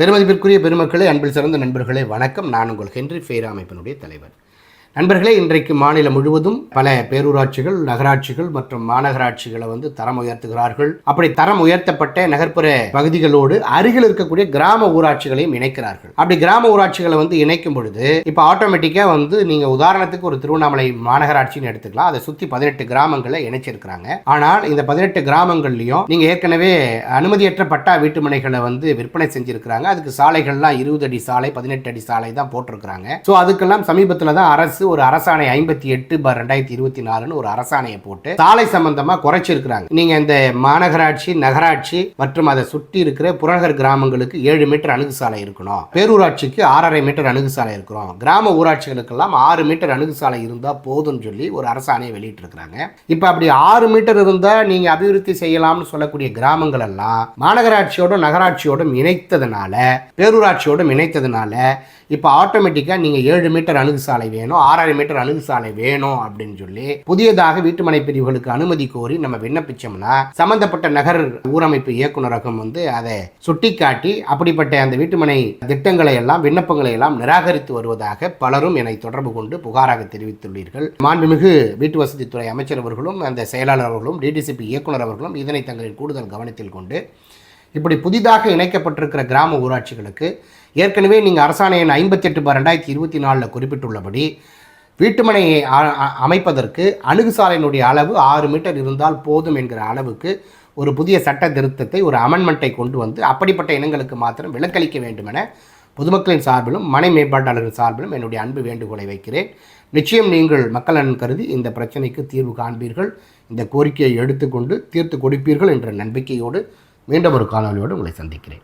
பெருமதிப்பிற்குரிய பெருமக்களே அன்பில் சிறந்த நண்பர்களே வணக்கம். நான் உங்கள் ஹென்றி ஃபேரா அமைப்பினுடைய தலைவர். நண்பர்களே இன்றைக்கு மாநிலம் முழுவதும் பல பேரூராட்சிகள் நகராட்சிகள் மற்றும் மாநகராட்சிகளை வந்து தரம் உயர்த்துகிறார்கள். அப்படி தரம் உயர்த்தப்பட்ட நகர்ப்புற பகுதிகளோடு அருகில் இருக்கக்கூடிய கிராம ஊராட்சிகளையும் இணைக்கிறார்கள். அப்படி கிராம ஊராட்சிகளை வந்து இணைக்கும் பொழுது இப்போ ஆட்டோமேட்டிக்காக வந்து நீங்க உதாரணத்துக்கு ஒரு திருவண்ணாமலை மாநகராட்சின்னு எடுத்துக்கலாம். அதை சுற்றி பதினெட்டு கிராமங்களை இணைச்சிருக்கிறாங்க. ஆனால் இந்த பதினெட்டு கிராமங்கள்லையும் நீங்க ஏற்கனவே அனுமதியற்ற பட்டா வீட்டுமனைகளை வந்து விற்பனை செஞ்சிருக்கிறாங்க. அதுக்கு சாலைகள்லாம் இருபது அடி சாலை பதினெட்டு அடி சாலை தான் போட்டிருக்கிறாங்க. ஸோ அதுக்கெல்லாம் சமீபத்தில் தான் அரசு ஒரு அரசாணை ஐம்பத்தி எட்டு பார் ரெண்டாயிரத்தி இருபத்தி நாலுன்னு ஒரு அரசாணையை போட்டு சாலை சம்பந்தமா குறைச்சிருக்கிறாங்க. நீங்க இந்த மாநகராட்சி நகராட்சி மற்றும் அதை சுற்றி இருக்கிற புறநகர் கிராமங்களுக்கு ஏழு மீட்டர் அணுகு சாலை இருக்கணும். பேரூராட்சிக்கு ஆறரை மீட்டர் அணுகு சாலை இருக்கிறோம் கிராம ஊராட்சிகளுக்கெல்லாம் ஆறு மீட்டர் அணுகு சாலை இருந்தா போதும்னு சொல்லி ஒரு அரசாணையை வெளியிட்டு இருக்கிறாங்க இப்போ அப்படி ஆறு மீட்டர் இருந்தா நீங்க அபிவிருத்தி செய்யலாம்னு சொல்லக்கூடிய கிராமங்கள் எல்லாம் மாநகராட்சியோடும் நகராட்சியோடும் இணைத்ததுனால பேரூராட்சியோடும் இணைத்ததுனால இப்போ ஆட்டோமேட்டிக்காக நீங்கள் ஏழு மீட்டர் அணுகு சாலை வேணும். ஆறாயிரம் மீட்டர் அணுகு சாலை வேணும் அப்படின்னு சொல்லி புதியதாக வீட்டுமனை பிரிவுகளுக்கு அனுமதி கோரி நம்ம விண்ணப்பிச்சோம்னா சம்பந்தப்பட்ட நகர் ஊரமைப்பு இயக்குநரகம் வந்து அதை சுட்டிக்காட்டி அப்படிப்பட்ட அந்த வீட்டுமனை திட்டங்களை எல்லாம் விண்ணப்பங்களை எல்லாம் நிராகரித்து வருவதாக பலரும் என்னை தொடர்பு கொண்டு புகாராக தெரிவித்துள்ளீர்கள். மாண்புமிகு வீட்டு வசதித்துறை அமைச்சர் அவர்களும் அந்த செயலாளர் அவர்களும் டிடிசிபி இயக்குனர் அவர்களும் இதனை தங்களின் கூடுதல் கவனத்தில் கொண்டு இப்படி புதிதாக இணைக்கப்பட்டிருக்கிற கிராம ஊராட்சிகளுக்கு ஏற்கனவே நீங்கள் அரசாணையின் ஐம்பத்தெட்டு பார் ரெண்டாயிரத்தி இருபத்தி நாலில் குறிப்பிட்டுள்ளபடி வீட்டுமனையை அ- அமைப்பதற்கு அணுகுசாலையினுடைய அளவு ஆறு மீட்டர் இருந்தால் போதும் என்கிற அளவுக்கு ஒரு புதிய சட்ட திருத்தத்தை ஒரு அமெண்ட்மெண்ட்டை கொண்டு வந்து அப்படிப்பட்ட இனங்களுக்கு மாத்திரம் விலக்களிக்க வேண்டும் என பொதுமக்களின் சார்பிலும் மனை மேம்பாட்டாளர்கள் சார்பிலும் என்னுடைய அன்பு வேண்டுகோளை வைக்கிறேன். நிச்சயம் நீங்கள் மக்கள் நலன் கருதி இந்த பிரச்சனைக்கு தீர்வு காண்பீர்கள். இந்த கோரிக்கையை எடுத்துக்கொண்டு தீர்த்து கொடுப்பீர்கள் என்ற நம்பிக்கையோடு மீண்டும் ஒரு காணொலியோடு உங்களை சந்திக்கிறேன்.